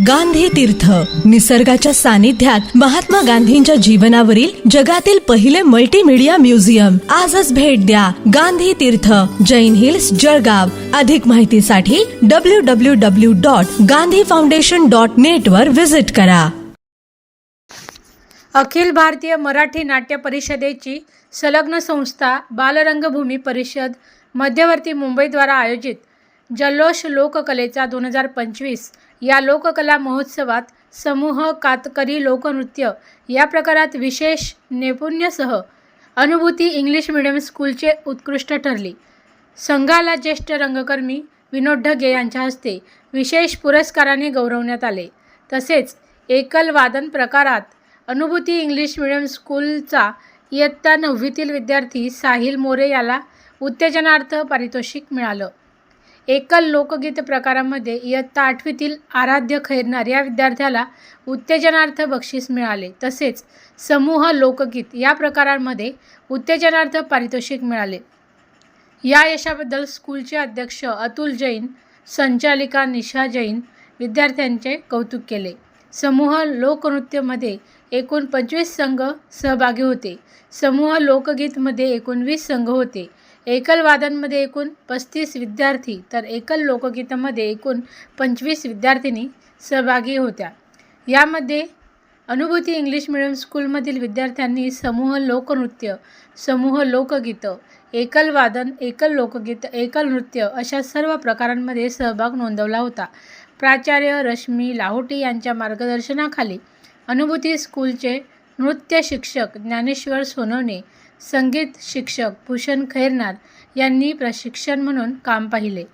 गांधी तीर्थ. निसर्गाच्या सानिध्यात महात्मा गांधींच्या जीवनावरील जगातील पहिले मल्टीमीडिया म्युझियम आजच भेट द्या गांधी तीर्थ. जैन हिल्स जळगाव. अधिक माहितीसाठी W W W dot Gandhi foundation dot net वर व्हिजिट करा. अखिल भारतीय मराठी नाट्य परिषदेची संलग्न संस्था बालरंगभूमी परिषद मध्यवर्ती मुंबईद्वारा आयोजित जल्लोष लोककलेचा दोन हजार पंचवीस या लोककला महोत्सवात समूह कातकरी लोकनृत्य या प्रकारात विशेष नैपुण्यासह अनुभूती इंग्लिश मिडियम स्कूलचे उत्कृष्ट ठरली. संघाला ज्येष्ठ रंगकर्मी विनोद ढगे यांच्या हस्ते विशेष पुरस्काराने गौरवण्यात आले. तसेच एकल वादन प्रकारात अनुभूती इंग्लिश मिडियम स्कूलचा इयत्ता नववीतील विद्यार्थी साहिल मोरे याला उत्तेजनार्थ पारितोषिक मिळालं. एकल लोकगीत प्रकारामध्ये इयत्ता आठवीतील आराध्य खैरनार या विद्यार्थ्याला उत्तेजनार्थ बक्षीस मिळाले. तसेच समूह लोकगीत या प्रकारांमध्ये उत्तेजनार्थ पारितोषिक मिळाले. या यशाबद्दल स्कूलचे अध्यक्ष अतुल जैन संचालिका निशा जैन विद्यार्थ्यांचे कौतुक केले. समूह लोकनृत्यमध्ये एकूण पंचवीस संघ सहभागी होते. समूह लोकगीतमध्ये एकूण वीस संघ होते. एकल वादनमध्ये एकूण पस्तीस विद्यार्थी तर एकल लोकगीतामध्ये एकूण पंचवीस विद्यार्थिनी सहभागी होत्या. यामध्ये अनुभूती इंग्लिश मिडियम स्कूलमधील विद्यार्थ्यांनी समूह लोकनृत्य समूह लोकगीतं एकल वादन एकल लोकगीत एकल नृत्य अशा सर्व प्रकारांमध्ये सहभाग नोंदवला होता. प्राचार्य रश्मी लाहोटी यांच्या मार्गदर्शनाखाली अनुभूती स्कूलचे नृत्य शिक्षक ज्ञानेश्वर सोनवणे संगीत शिक्षक भूषण खैरनार यांनी प्रशिक्षण म्हणून काम पाहिले.